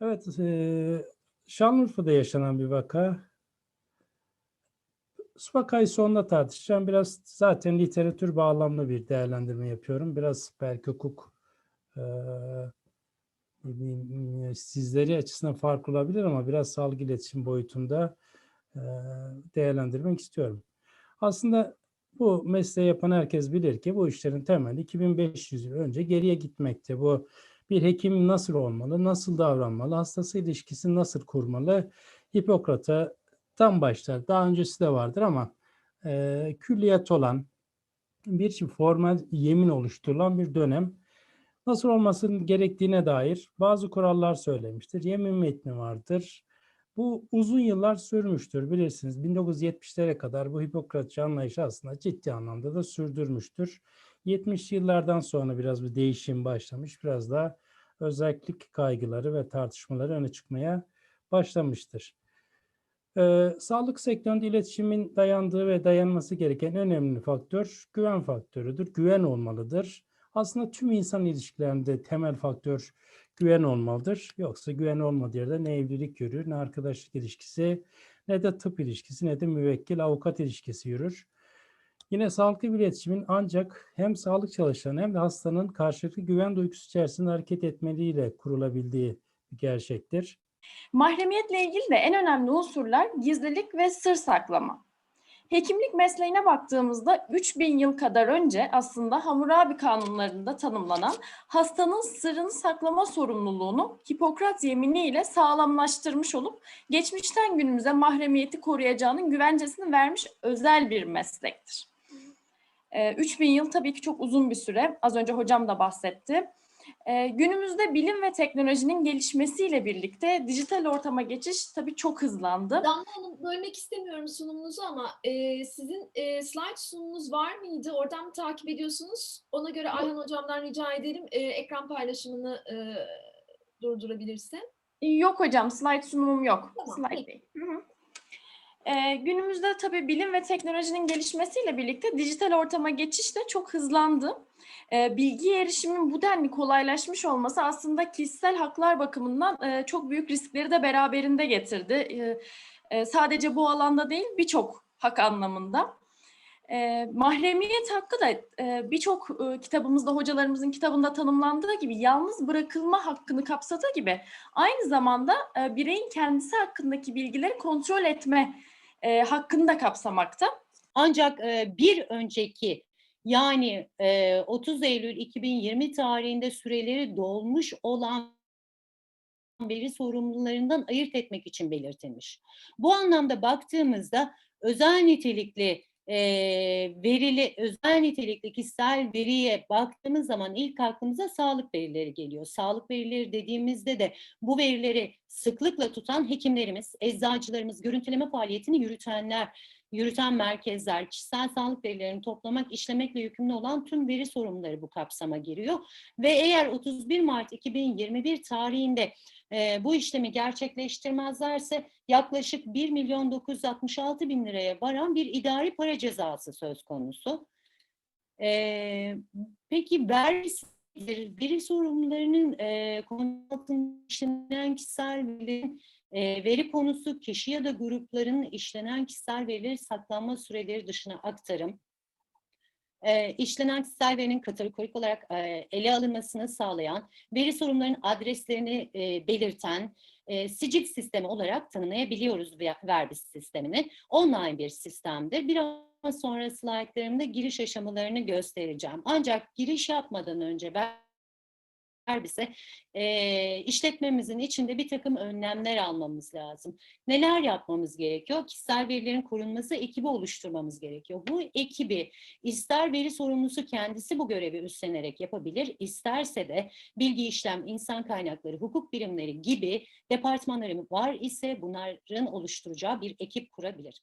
Evet, eee, Şanlıurfa'da yaşanan bir vaka. Vakayı sonunda tartışacağım. Biraz zaten literatür bağlamlı bir değerlendirme yapıyorum. Biraz belki hukuk ne bileyim, sizleri açısından farklı olabilir ama biraz sağlık iletişim boyutunda eee, değerlendirmek istiyorum. Aslında bu mesleği yapan herkes bilir ki bu işlerin temeli 2500 yıl önce geriye gitmekte. Bu bir hekim nasıl olmalı, nasıl davranmalı, hastası ilişkisini nasıl kurmalı? Hipokrat'a tam başlar. Daha öncesi de vardır ama e, külliyat olan bir formal yemin oluşturulan bir dönem. Nasıl olmasının gerektiğine dair bazı kurallar söylemiştir. Yemin metni vardır. Bu uzun yıllar sürmüştür bilirsiniz. 1970'lere kadar bu Hipokratçı anlayışı aslında ciddi anlamda da sürdürmüştür. 70 yıllardan sonra biraz bir değişim başlamış. Biraz daha özellik kaygıları ve tartışmaları öne çıkmaya başlamıştır. Ee, sağlık sektöründe iletişimin dayandığı ve dayanması gereken önemli faktör güven faktörüdür. Güven olmalıdır. Aslında tüm insan ilişkilerinde temel faktör güven olmalıdır. Yoksa güven olmadığı yerde ne evlilik yürür, ne arkadaşlık ilişkisi, ne de tıp ilişkisi, ne de müvekkil avukat ilişkisi yürür. Yine sağlıklı bir iletişimin ancak hem sağlık çalışanı hem de hastanın karşılıklı güven duygusu içerisinde hareket etmeliyle kurulabildiği bir gerçektir. Mahremiyetle ilgili de en önemli unsurlar gizlilik ve sır saklama. Hekimlik mesleğine baktığımızda 3000 yıl kadar önce aslında Hammurabi kanunlarında tanımlanan hastanın sırrını saklama sorumluluğunu Hipokrat yemini ile sağlamlaştırmış olup geçmişten günümüze mahremiyeti koruyacağının güvencesini vermiş özel bir meslektir. Ee, 3000 yıl tabii ki çok uzun bir süre. Az önce hocam da bahsetti. Ee, günümüzde bilim ve teknolojinin gelişmesiyle birlikte dijital ortama geçiş tabii çok hızlandı. Damla Hanım bölmek istemiyorum sunumunuzu ama e, sizin e, slide sunumunuz var mıydı? Oradan mı takip ediyorsunuz? Ona göre Ayhan Hocam'dan rica edelim e, ekran paylaşımını e, durdurabilirse. Yok hocam, slide sunumum yok. Tamam, slide peki. değil. Hı hı. Ee, günümüzde tabii bilim ve teknolojinin gelişmesiyle birlikte dijital ortama geçiş de çok hızlandı. Ee, bilgiye erişimin bu denli kolaylaşmış olması aslında kişisel haklar bakımından e, çok büyük riskleri de beraberinde getirdi. Ee, e, sadece bu alanda değil birçok hak anlamında. E, mahremiyet hakkı da e, birçok e, kitabımızda, hocalarımızın kitabında tanımlandığı gibi yalnız bırakılma hakkını kapsadığı gibi aynı zamanda e, bireyin kendisi hakkındaki bilgileri kontrol etme e, hakkını da kapsamakta. Ancak e, bir önceki yani e, 30 Eylül 2020 tarihinde süreleri dolmuş olan veri sorumlularından ayırt etmek için belirtilmiş. Bu anlamda baktığımızda özel nitelikli e, verili, özel nitelikli kişisel veriye baktığımız zaman ilk aklımıza sağlık verileri geliyor. Sağlık verileri dediğimizde de bu verileri sıklıkla tutan hekimlerimiz, eczacılarımız, görüntüleme faaliyetini yürütenler, yürüten merkezler, kişisel sağlık verilerini toplamak, işlemekle yükümlü olan tüm veri sorumluları bu kapsama giriyor. Ve eğer 31 Mart 2021 tarihinde e, bu işlemi gerçekleştirmezlerse yaklaşık 1 milyon 966 bin liraya varan bir idari para cezası söz konusu. E, peki vergi veri sorumlularının e, konu altında işlenen kişisel verilerin e, veri konusu kişi ya da grupların işlenen kişisel verileri saklanma süreleri dışına aktarım, e, işlenen kişisel verinin kategorik olarak e, ele alınmasını sağlayan, veri sorumlularının adreslerini e, belirten, e, sicil sistemi olarak tanımlayabiliyoruz ver- Verbis sistemini. Online bir sistemdir. Biraz sonra slaytlarımda giriş aşamalarını göstereceğim. Ancak giriş yapmadan önce ben bize e, işletmemizin içinde bir takım önlemler almamız lazım. Neler yapmamız gerekiyor? Kişisel verilerin korunması ekibi oluşturmamız gerekiyor. Bu ekibi ister veri sorumlusu kendisi bu görevi üstlenerek yapabilir, isterse de bilgi işlem, insan kaynakları, hukuk birimleri gibi departmanları var ise bunların oluşturacağı bir ekip kurabilir.